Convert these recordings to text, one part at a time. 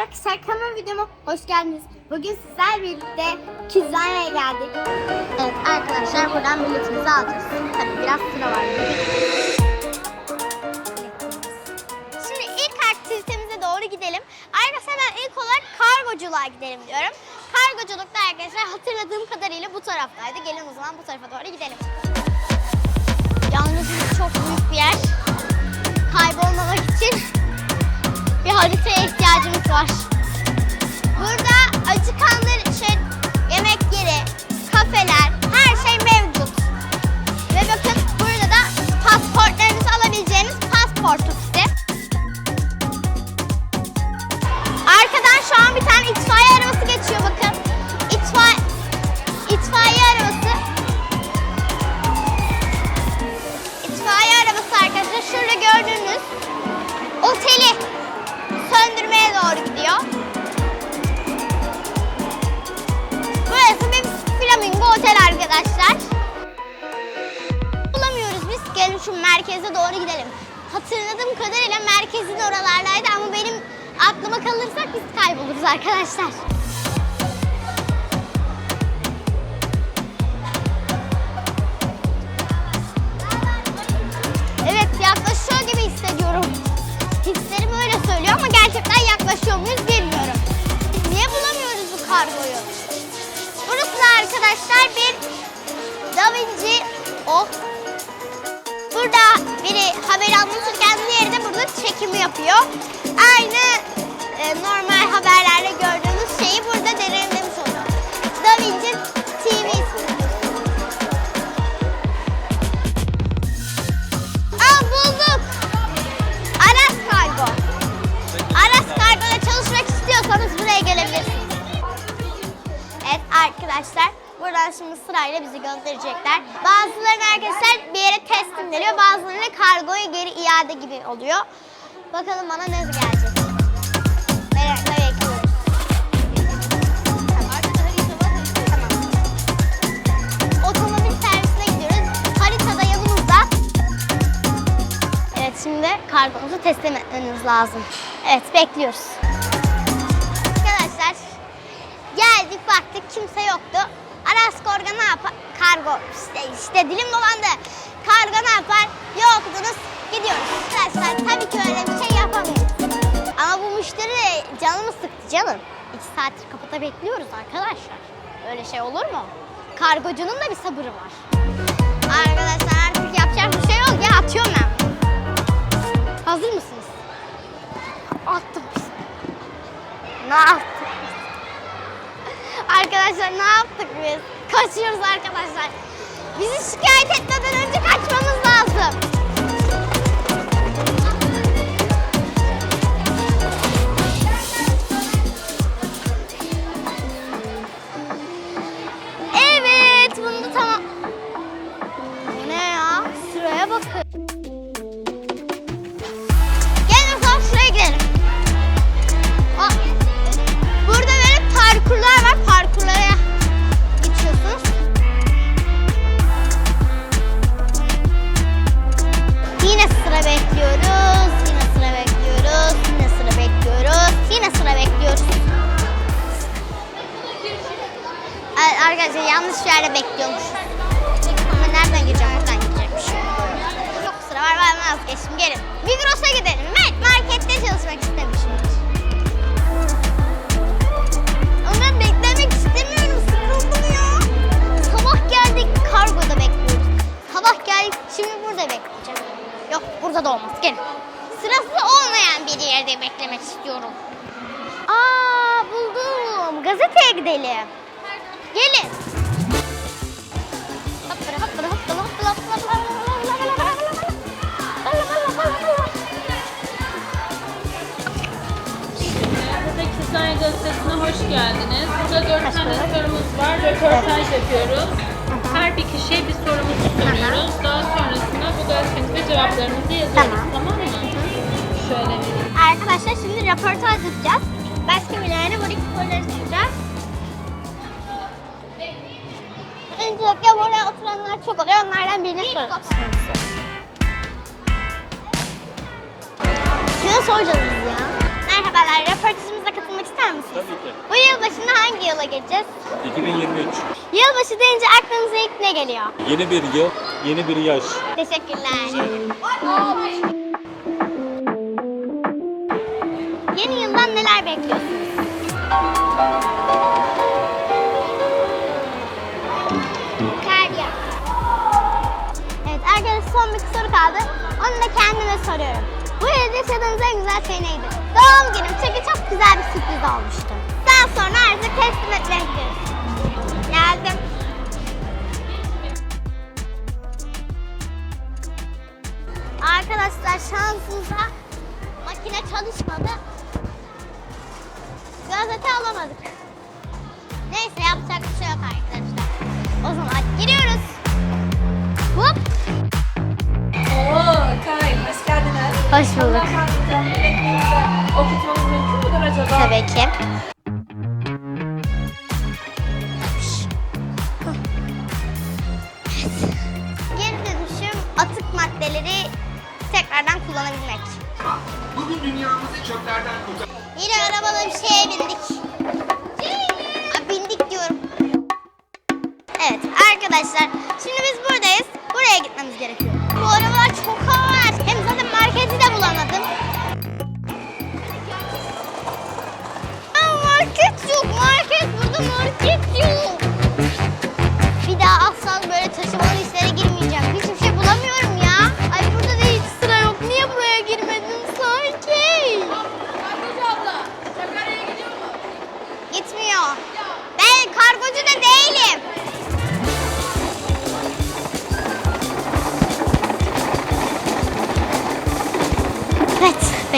arkadaşlar kanalıma videoma hoş geldiniz. Bugün sizlerle birlikte Kidzanya'ya geldik. Evet arkadaşlar buradan biletimizi alacağız. Tabii biraz sıra var. Şimdi ilk aktivitemize doğru gidelim. Arkadaşlar ben ilk olarak kargoculuğa gidelim diyorum. Kargoculukta arkadaşlar hatırladığım kadarıyla bu taraftaydı. Gelin o zaman bu tarafa doğru gidelim. Yalnız çok büyük bir yer. Kaybolmamak için bir haritaya ihtiyacımız var. Burada acıkanlar için yemek yeri, kafeler, arkadaşlar. Bulamıyoruz biz. Gelin şu merkeze doğru gidelim. Hatırladığım kadarıyla merkezin oralardaydı ama benim aklıma kalırsak biz kayboluruz arkadaşlar. Evet yaklaşıyor gibi hissediyorum. Hislerim öyle söylüyor ama gerçekten yaklaşıyor muyuz bilmiyorum. Niye bulamıyoruz bu kargoyu? Burası da arkadaşlar bir Da Vinci o. Burada biri haber anlatırken diğeri de burada çekimi yapıyor. Aynı e, normal haberlerde gördüğümüz şeyi burada deneyimlemiş oluyor. Da Vinci iade gibi oluyor. Bakalım bana ne gelecek. Merakla. Evet şimdi kargomuzu teslim etmeniz lazım. Evet bekliyoruz. Arkadaşlar geldik baktık kimse yoktu. Aras Kargo ne yapar? Kargo işte, işte dilim dolandı. Kargo ne yapar? Yoktunuz gidiyoruz. Arkadaşlar tabii ki öyle bir şey yapamayız. Ama bu müşteri canımı sıktı canım. İki saattir kapıda bekliyoruz arkadaşlar. Öyle şey olur mu? Kargocunun da bir sabırı var. Arkadaşlar artık yapacak bir şey yok ya atıyorum ben. Hazır mısınız? Attım. Ne yaptık? Arkadaşlar ne yaptık biz? Kaçıyoruz arkadaşlar. Bizi şikayet etmeden önce kaçmamız lazım. Sıra bekliyoruz. Arkadaşlar yanlış yerde bekliyormuş. Ama nereden gireceğim? Buradan girecekmişim. Çok sıra var. Ben vazgeçtim. Gelin. Migros'a gidelim. Evet markette çalışmak istemişimdir. Gidelim. Gelin. Kizay Gazetesi'ne hoş geldiniz. Burada dört tane sorumuz var. Röportaj yapıyoruz. Her bir kişiye bir sorumuzu soruyoruz. Daha sonrasında bu gazetemizde cevaplarınızı yazıyoruz. Tamam. Tamam mı? Şöyle vereyim. Arkadaşlar şimdi röportaj yapacağız. Öncelikle buraya oturanlar çok oluyor. Onlardan birini soracağız. Kime soracağız biz ya? Merhabalar, röportajımıza katılmak yıla gireceğiz? 2023. Yılbaşı deyince aklınıza ilk ne geliyor? Yeni bir yıl, yeni bir yaş. Teşekkürler. Yeni yıldan neler bekliyorsunuz? Soruyorum. Bu yıl yaşadığınız en güzel şey neydi? Doğum günüm çünkü çok güzel bir sürpriz olmuştu. Daha sonra artık teslim etmeye gidiyoruz. Geldim. Arkadaşlar şansımıza makine çalışmadı. Gazete alamadık. Neyse yapacak bir şey yok arkadaşlar. O zaman Hoş bulduk. Okutmamız mümkün müdür acaba? Tabii ki. Geri dönüşüm atık maddeleri tekrardan kullanabilmek. Bugün dünyamızı çöplerden kurtar. Yine arabada bir şeye bindik. Aa, bindik diyorum. Evet arkadaşlar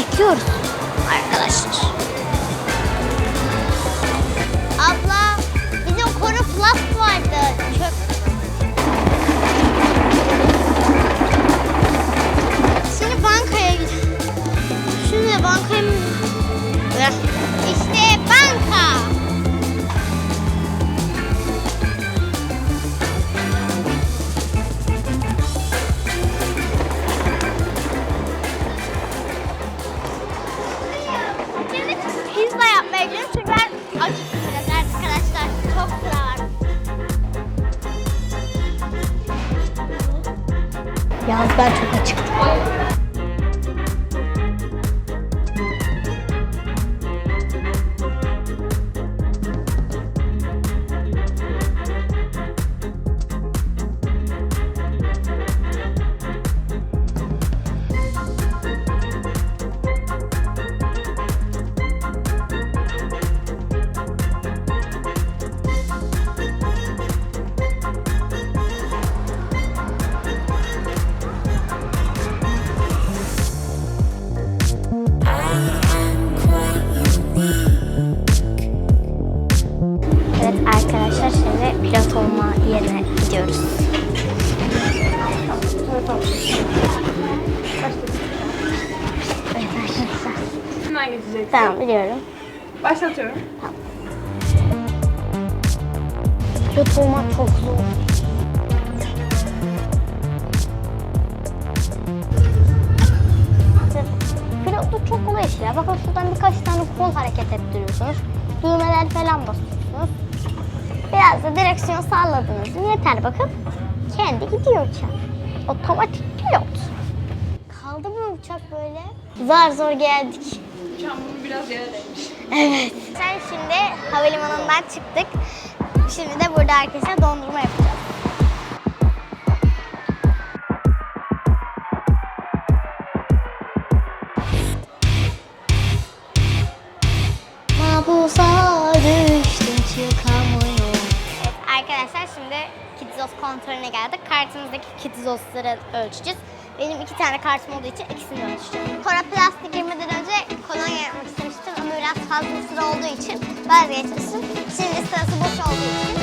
bekliyoruz arkadaşlar. Geçeceksin. Tamam biliyorum. Başlatıyorum. Pilot olmak çok zor. Pilotluk çok kolay işler. Bakın şuradan birkaç tane kol hareket ettiriyorsunuz. Düğmeler falan basıyorsunuz. Biraz da direksiyon salladınız mı yeter bakın. Kendi gidiyor uçak. Otomatik pilot. Kaldı mı uçak böyle? Zar zor geldik. Çamurun biraz yere. Evet. Sen şimdi havalimanından çıktık. Şimdi de burada arkadaşlar dondurma yapacağız. Mabusa düştüm çıkamıyorum. Evet arkadaşlar şimdi Kidzos kontrolüne geldik. Kartımızdaki Kidzos'ları ölçeceğiz. Benim iki tane kartım olduğu için ikisini ölçeceğim. Kora girmeden önce kolonya yapmak istemiştim ama biraz fazla sıra olduğu için vazgeçmiştim. Şimdi sırası boş olduğu için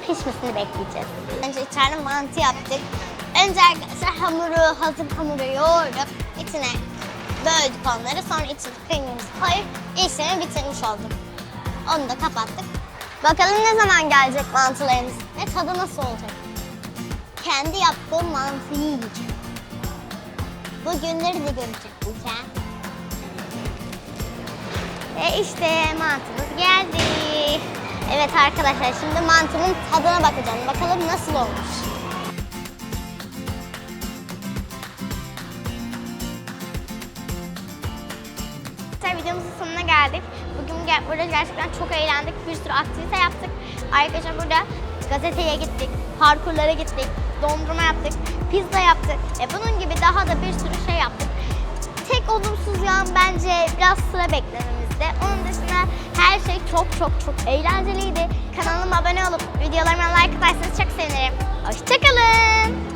pişmesini bekleyeceğiz. Önce içeride mantı yaptık. Önce arkadaşlar hamuru, hazır hamuru yoğurup içine böldük onları. Sonra içine peynirimizi koyup işlemi bitirmiş olduk. Onu da kapattık. Bakalım ne zaman gelecek mantılarımız ve tadı nasıl olacak? Kendi yaptığım mantıyı yiyeceğim. Bu günleri de görecek ha. Ve işte mantımız geldi. Evet arkadaşlar şimdi mantının tadına bakacağım. Bakalım nasıl olmuş. Arkadaşlar videomuzun sonuna geldik. Bugün gel- burada gerçekten çok eğlendik. Bir sürü aktivite yaptık. Arkadaşlar burada gazeteye gittik, parkurlara gittik, dondurma yaptık, pizza yaptık. E bunun gibi daha da bir sürü şey yaptık. Tek olumsuz yan bence biraz sıra beklememizde. Onun dışında her şey çok çok çok eğlenceliydi. Kanalıma abone olup videolarıma like atarsanız çok sevinirim. Hoşçakalın.